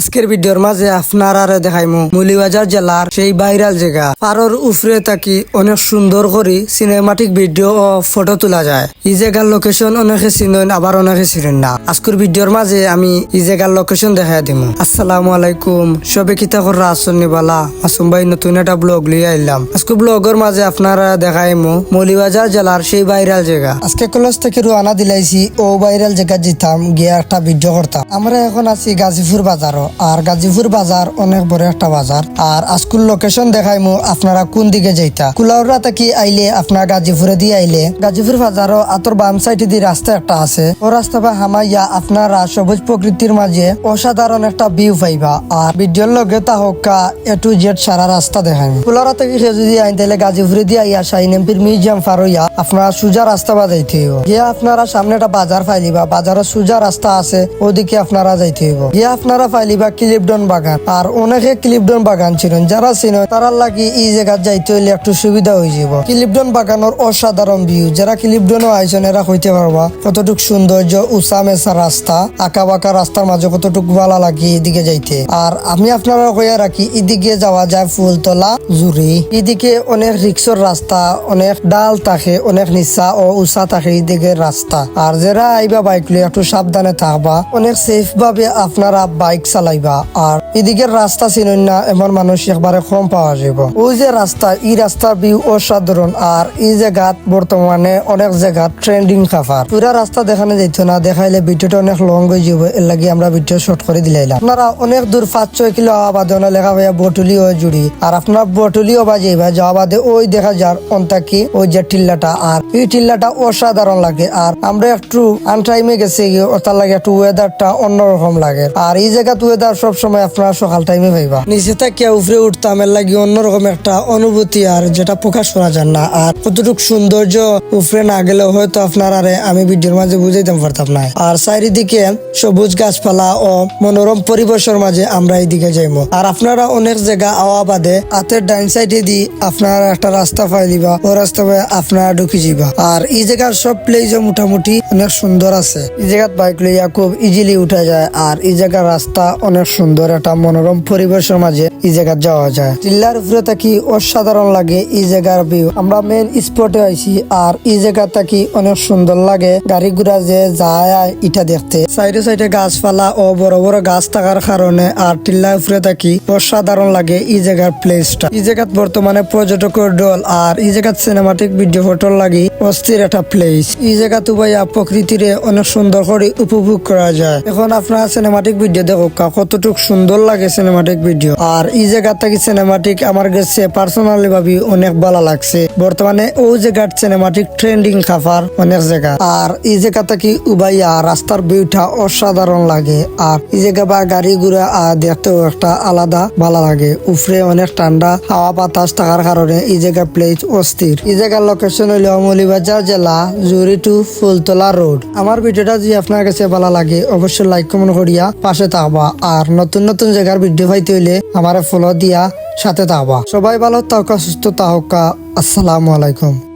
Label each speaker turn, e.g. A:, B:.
A: আজকের ভিডিওর মাঝে আপনারা দেখাইমু মুলিবাজার জেলার সেই ভাইরাল জায়গা। পারর উফরে থাকি অনেক সুন্দর করে সিনেমাটিক ভিডিও ও ফটো তোলা যায়। এই জায়গার লোকেশন অনেকে চিনেন, আবার অনেকে চিনেন না। আজকের ভিডিওর মাঝে আমি এই জায়গার লোকেশন দেখাই দিমু। আসসালামু আলাইকুম, সবে কিতা কররা আসন নিবালা? মাসুম ভাই, নতুন একটা ব্লগ লিয়ে আইলাম। আজকে ব্লগের মাঝে আপনারা দেখাইমু মৌলিবাজার জেলার সেই ভাইরাল জায়গা। আজকে কলেজ থেকে রুয়ানা দিলাইছি, ও ভাইরাল জায়গা যেতাম গিয়ে একটা ভিডিও করতাম। আমরা এখন আছি গাজীপুর বাজারও। আর গাজীপুর বাজার অনেক বড় একটা বাজার। আর আজকুল লোকেশন দেখাইমু আপনারা কোন দিকে যাইতা। কুলাউরা থেকে আইলে আপনার গাজীপুরে দিয়ে আইলে। গাজীপুর বাজারও আতর বাম সাইডে দিয়ে রাস্তা একটা আছে। ও রাস্তা বা হামাইয়া আপনারা সবুজ প্রকৃতির মাঝে অসাধারণ একটা ভিউ পাইবা। আর ভিডিওর লগে তা হোকা এ টু জেড সারা রাস্তা দেখাইম। কুলাউরা থেকে সে যদি আইন তাহলে গাজীপুরে দিয়ে আইয়া শাহিন এমপির মিউজিয়াম পার হইয়া আপনারা সুজা রাস্তা বা যাইতে হইব। গিয়া আপনারা সামনে একটা বাজার ফাইলিবা। বাজারের সুজা রাস্তা আছে, ওদিকে আপনারা যাইতে হইব। গিয়া আপনারা ফাইলিবা ক্লিপডন বাগান। আর অনেকে ক্লিপডন বাগান ছিলেন যারা ছিল তারা লাগি এই জায়গা যাইতে হইলে একটু সুবিধা হয়ে যাব ক্লিপডন বাগানের অসাধারণ ভিউ। যারা ক্লিপডনও আইসন এরা হইতে পারবা। কতটুক সৌন্দর্য উষা মেসা রাস্তা আঁকা বাঁকা রাস্তার মাঝে কতটুক ভালো লাগে এদিকে যাইতে। আর আমি আপনারা কইয়া রাখি, এদিকে যাওয়া যায় ফুলতলা জুরি এদিকে অনেক রিক্সর রাস্তা, অনেক ডাল থাকে, অনেক নিচা ও উষা থাকে এদিকে রাস্তা। আর যারা আইবা বাইক লই একটু সাবধানে থাকবা, অনেক সেফ ভাবে আপনারা বাইক চালাইবা। আর এদিকের রাস্তা চিনুন না, এমন মানুষ একবারে কম পাওয়া যাব। ওই যে রাস্তা এই রাস্তার ভিউ অসাধারণ। আর এই জায়গাত বর্তমানে অনেক জায়গা ট্রেন্ডিং খাফার। পুরা রাস্তা দেখানো যাইত না, দেখাইলে ভিডিওটা অনেক লং হয়ে যাব এর লাগি আমরা ভিডিও শর্ট করে দিলাইলাম। আপনারা অনেক দূর পাঁচ, ছয় কিলো আবাদে লেখা ভাইয়া বটুলি ও জুড়ি। আর আপনার বটুলিও বাজাইবা, যাওয়া বাদে ওই দেখা যার অন্তাকি, ওই যে টিল্লাটা। আর এই টিল্লাটা অসাধারণ লাগে। আর আমরা একটু আনটাইমে গেছি তার লাগে একটু ওয়েদারটা অন্যরকম লাগে। আর এই জায়গাত ওয়েদার সবসময় আপনারা সকাল টাইমে পাইবা নিচে থেকে উপরে উঠতাম, এর লাগে অন্যরকম একটা অনুভূতি আর যেটা প্রকাশ করা যায় না। আর কতটুক সৌন্দর্য উপরে না গেলে হয়তো আপনারা আমি ভিডিওর মাঝে বুঝাইতে পারতাম না। আর চারিদিকে সবুজ গাছপালা ও মনোরম পরিবেশের মাঝে আমরা এইদিকে যাইবো আর আপনারা অনেক জায়গা আওয়া বাদে হাতের ডাইন সাইডে দি আপনারা একটা রাস্তা পাই দিবা, ও রাস্তা পাই আপনারা ঢুকি যাবা আর এই জায়গার সব প্লেস মোটামুটি অনেক সুন্দর আছে। এই জায়গাত বাইক লইয়া খুব ইজিলি উঠা যায়। আর এই জায়গার রাস্তা অনেক সুন্দর একটা মনোরম পরিবেশের মাঝে এই জায়গা যাওয়া যায়। টিল্লার উপরে থাকি অসাধারণ লাগে এই জায়গার ভিউ আমরা মেন স্পটে আইছি আর এই জায়গা থাকি অনেক সুন্দর লাগে। গাড়ি ঘোড়া যে যায় ইটা দেখতে। সাইডে সাইডে গাছপালা ও বড় বড় গাছ থাকার কারণে আর টিল্লার উপরে থাকি অসাধারণ লাগে এই জায়গার প্লেসটা এই জায়গাত বর্তমানে পর্যটকের দল আর এই জায়গাত সিনেমাটিক ভিডিও ফটোর লাগি অস্থির একটা প্লেস এই জায়গা তো ভাইয়া প্রকৃতিরে অনেক সুন্দর করে উপভোগ করা যায়। এখন আপনার সিনেমাটিক ভিডিও দেখো কতটুক সুন্দর লাগে সিনেমাটিক ভিডিও আর এই জায়গা থেকে সিনেমাটিক আমার কাছে পার্সোনালি ভাবি অনেক ভালো লাগছে। বর্তমানে ওই জায়গার সিনেমাটিক ট্রেন্ডিং খাফার অনেক জায়গা। আর এই জায়গা থেকে উবাইয়া রাস্তার ভিউটা অসাধারণ লাগে। আর এই জায়গা বা গাড়ি ঘোড়া আর দেখতেও একটা আলাদা ভালো লাগে। উফরে অনেক ঠান্ডা, হাওয়া বাতাস থাকার কারণে এই জায়গা প্লেস অস্থির। এই জায়গার লোকেশন হইল মৌলিবাজার জেলা জুরি টু ফুলতলা রোড। আমার ভিডিওটা যদি আপনার কাছে ভালো লাগে, অবশ্যই লাইক কমেন্ট করিয়া পাশে থাকবা। আর নতুন নতুন জায়গার ভিডিও পাইতে হইলে আমার ফলো দিয়া সাথে থাকবা। সবাই ভালো তাহকা সুস্থ তাহকা আসসালামু আলাইকুম।